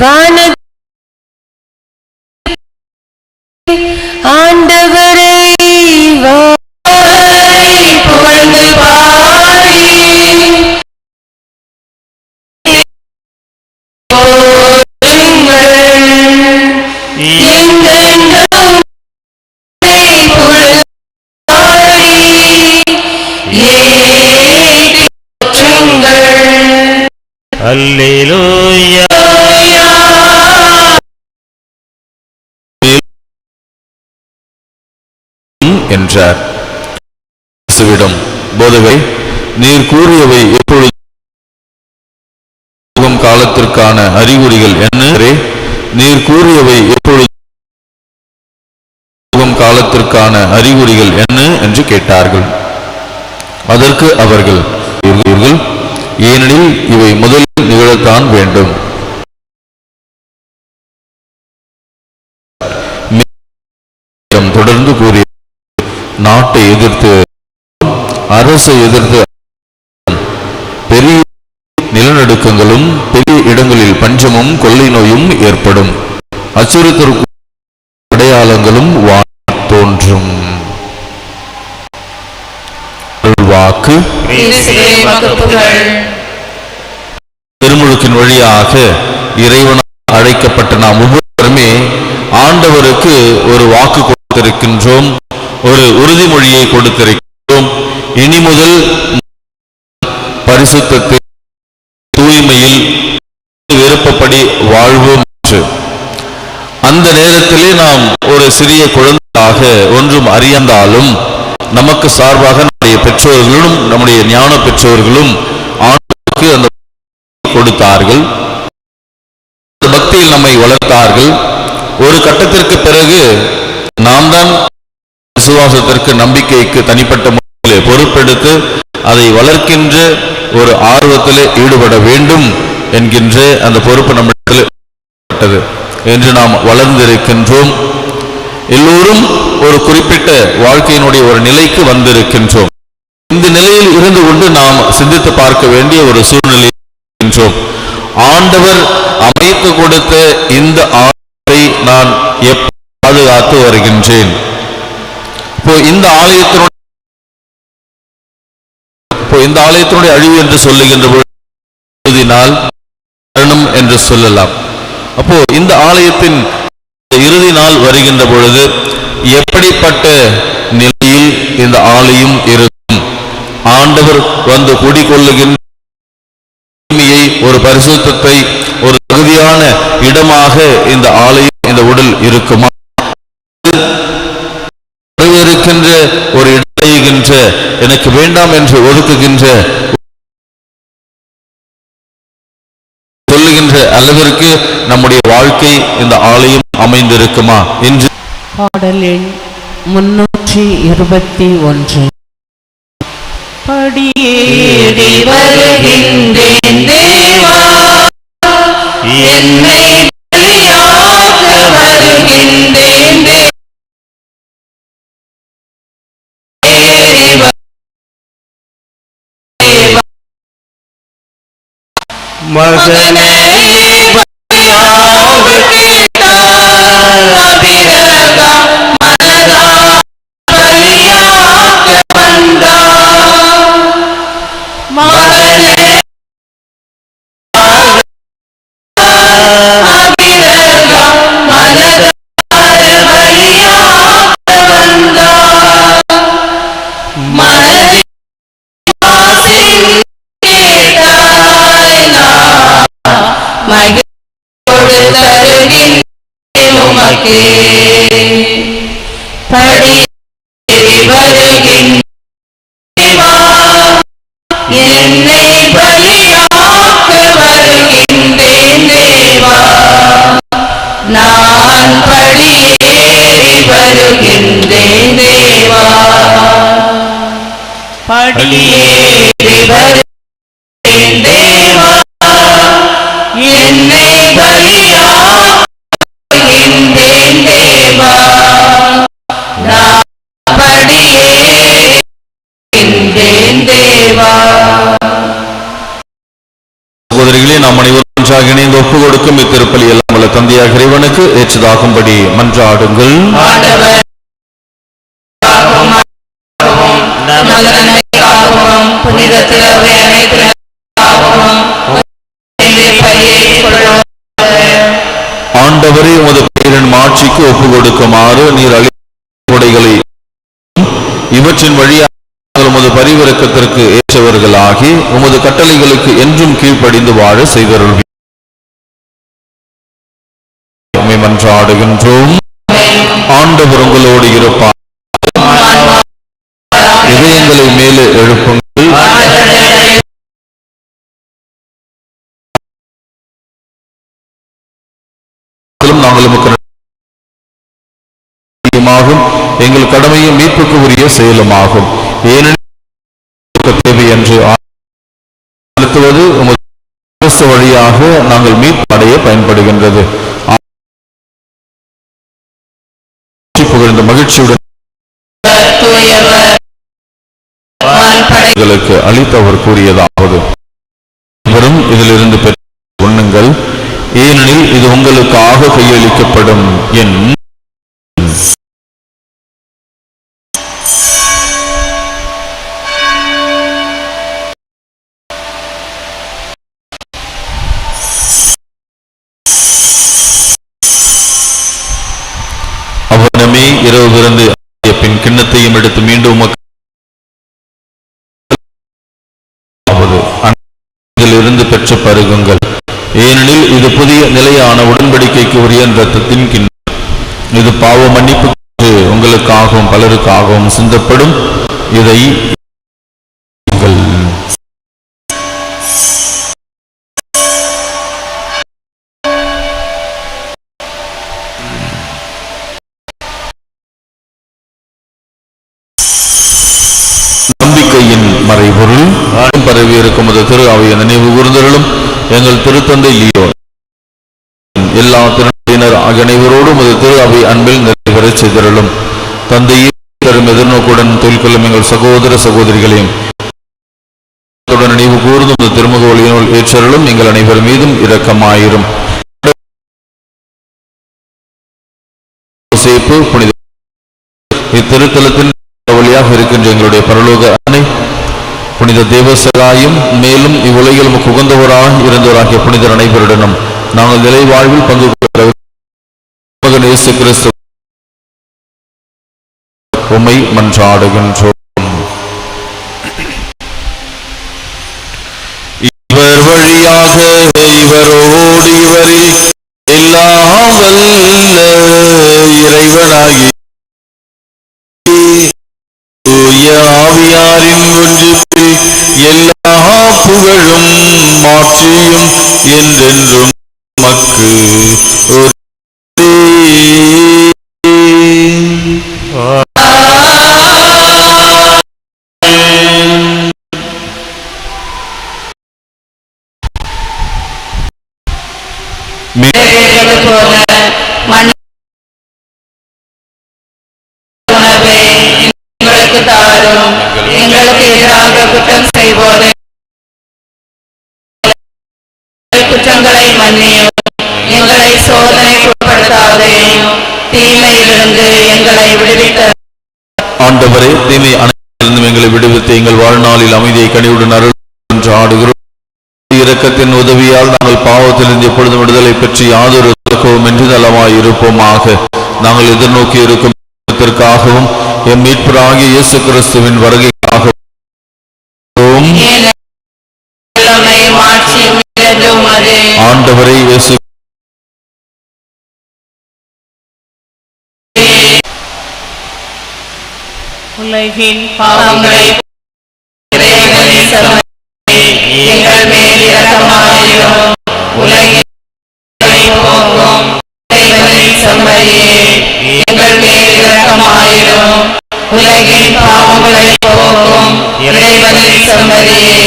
வான ஆண்டவரை வாய் புகழ்ந்து பாடி. எங்கெங்கும் புகழ் பாடி ஏற்றி போற்றுங்கள் அல்லேலூயா. என்றார். இயேசுவிடம் போதவை நீர் கூறியவை எப்பொழுது? காலத்திற்கான அறிகுறிகள் என்ன? நீர் கூறியவை எப்பொழுது? காலத்திற்கான அறிகுறிகள் என்ன? என்று கேட்டார்கள். அதற்கு அவர்கள் ஏனெனில் இவை முதலில் நிகழத்தான் வேண்டும். தொடர்ந்து நாட்டை எதிர்த்து அரசை எதிர்த்து பெரிய நிலநடுக்கங்களும் பெரிய இடங்களில் பஞ்சமும் கொள்ளை நோயும் ஏற்படும். அச்சுறுத்தற்கு அடையாளங்களும் தோன்றும். வாக்கு கிறிஸ்துவே திருமுழுக்கின் வழியாக இறைவனால் அழைக்கப்பட்ட நாம் ஒவ்வொருவருமே ஆண்டவருக்கு ஒரு வாக்கு கொடுத்திருக்கின்றோம். ஒரு உறுதிமொழியை கொடுத்திருக்கிறோம். இனி முதல் பரிசுத்தத்தை தூய்மையில் விருப்பப்படி வாழ்வோம் என்று. அந்த நேரத்திலே நாம் ஒரு சிறிய குழந்தையாக ஒன்றும் அறியந்தாலும் நமக்கு சார்பாக நம்முடைய பெற்றோர்களும் நம்முடைய ஞான பெற்றோர்களும் ஆண்டுக்கு அந்த கொடுத்தார்கள். அந்த பக்தியில் நம்மை வளர்த்தார்கள். ஒரு கட்டத்திற்கு பிறகு நாம் தான் விசுவாசத்திற்கு நம்பிக்கைக்கு தனிப்பட்ட முறையிலே பொறுப்பெடுத்து அதை வளர்க்கின்ற ஒரு ஆர்வத்தில் ஈடுபட வேண்டும் என்கின்ற அந்த பொறுப்பு நம்மிடத்தில் என்று நாம் வளர்ந்திருக்கின்றோம். எல்லோரும் ஒரு குறிப்பிட்ட வாழ்க்கையினுடைய ஒரு நிலைக்கு வந்திருக்கின்றோம். இந்த நிலையில் இருந்து கொண்டு நாம் சிந்தித்து பார்க்க வேண்டிய ஒரு சூழ்நிலை இருக்கின்றோம். ஆண்டவர் அமைத்து கொடுத்த இந்த ஆண்டை நான் எப்ப பாதுகாத்து வருகின்றேன். இப்போ இந்த ஆலயத்தினுடைய இப்போ இந்த ஆலயத்தினுடைய அழிவு என்று சொல்லுகின்ற பொழுது மரணம் என்று சொல்லலாம். அப்போ இந்த ஆலயத்தின் இறுதி நாள் வருகின்ற பொழுது எப்படிப்பட்ட நிலையில் இந்த ஆலயம் இருக்கும்? ஆண்டவர் வந்து குடிகொள்ளுகின்ற ஒரு பரிசுத்தத்தை ஒரு தகுதியான இடமாக இந்த ஆலயம் இந்த உடல் இருக்குமா இருக்கின்ற ஒரு இடைகின்ற எனக்கு வேண்டாம் என்று ஒதுக்குகின்ற சொல்லுகின்ற அளவிற்கு நம்முடைய வாழ்க்கை இந்த ஆலயம் அமைந்திருக்குமா என்று பாடல் எண் முன்னூற்றி இருபத்தி ஒன்று. படியேறி வருகின்றேன் தேவா. என்னை மகனே படியேறி வருகின்றேன் தேவா என்னை பலியாக்க வருகின்றேன் தேவா நான் படியேறி வருகின்றேன் தேவா சகோதரிகளே நாம் அனைவரும் ஒன்றாக இணைந்து ஒப்பு கொடுக்கும் இத்திருப்பலி எல்லாம் உள்ள தந்தையாக இறைவனுக்கு ஏற்றதாகும்படி மன்றாடுங்கள். ஆண்டவர் நமது நன்மைக்காகவும் புனித திரவை அனைத்திற்காகவும் ஆண்டவரே உமது பெயரின் மாட்சிக்கு ஒப்பு கொடுக்குமாறு நீர் அளிப்படைகளை இவற்றின் வழியாக உமது பரிவிறக்கத்திற்கு ஏற்றவர்களாகி உமது கட்டளைகளுக்கு என்றும் கீழ்ப்படிந்து வாழ செய்தருள்வி மன்றாடுகின்றோம். ஆண்டவர் உங்களோடு இருப்பார். இதயங்களை மேலே எழுப்புங்கள். செயலுமாகும் எங்கள் கடமையும் மீட்புக்கு உரிய செயலுமாகும். ஏனெனில் தேவை என்று செலுத்துவது உமது அரசு வழியாக நாங்கள் மீட்பு அடைய பயன்படுகின்றது புகழ்ந்த மகிழ்ச்சியுடன் அளித்தவர் கூறியதாவது. வரும் இதிலிருந்து பெற்ற உண்ணுங்கள் ஏனெனில் இது உங்களுக்காக கையளிக்கப்படும் என் இரவு பிறந்து பின் கிண்ணத்தையும் எடுத்து மீண்டும் உமக்கு இருந்து பெற்று பருகுங்கள். ஏனெனில் இது புதிய நிலையான உடன்படிக்கைக்கு உரிய ரத்தத்தின் கிண்ணம். இது பாவ மன்னிப்பு உங்களுக்காகவும் பலருக்காகவும் சிந்தப்படும். இதை பரவி இருக்கும் அந்த திரு அவைய நினைவு கூர்ந்தர்களும் எங்கள் திருத்தந்தை லியோ எல்லா திருநர் ஆகிய அனைவரோடும் அது திரு அவை அன்பில் நிறைவேற செய்திருளும். தந்தையே தரும் எதிர்நோக்குடன் தொழிற்கொள்ளும் எங்கள் சகோதர சகோதரிகளையும் நினைவு கூர்ந்தும் அந்த திருமுக ஒளியினுள் ஏற்றருளும். எங்கள் அனைவர் மீதும் இரக்கமாயிரும். புனித இத்திருத்தலத்தின் வழியாக இருக்கின்ற எங்களுடைய பரலோக புனித தேவசராயும் மேலும் இவ்வுலகில் நமக்கு உகந்தவராக இருந்தவராகிய புனிதர் அனைவருடனும் நாங்கள் நிலை வாழ்வில் பங்கு கொள்ள கிறிஸ்து உம்மை மன்றாடுகின்றோம். நிறைவேறுவது போல மண் எங்களுக்கு தாரும் எங்களுக்கு எதிராக குற்றம் செய்வோரை குற்றங்களை மன்னியும் எங்களை சோதனை உட்படுத்தாதையும் தீமையிலிருந்து எங்களை விடுவித்த ஆண்டவரே தீமை அனைத்திலிருந்தும் எங்களை விடுவித்து எங்கள் வாழ்நாளில் அமைதியை கனிவுடன் அருள் என்று ஆடுகிறோம். இரக்கத்தின் உதவியால் நாங்கள் பாவத்திலிருந்து எப்பொழுதும் விடுதலை பற்றி யாதொரு துக்கமும் என்று நலமாய் இருப்போமாக நாங்கள் எதிர்நோக்கி இருக்கும் காகவும் எம் மீட்பராகிய இயேசு கிறிஸ்துவின் வருகைக்காகவும். ஆண்டவரை இயேசு உலகின் பாவங்களை உலகின் பாவங்களை போக்கும் இறைவனை சம்மதியே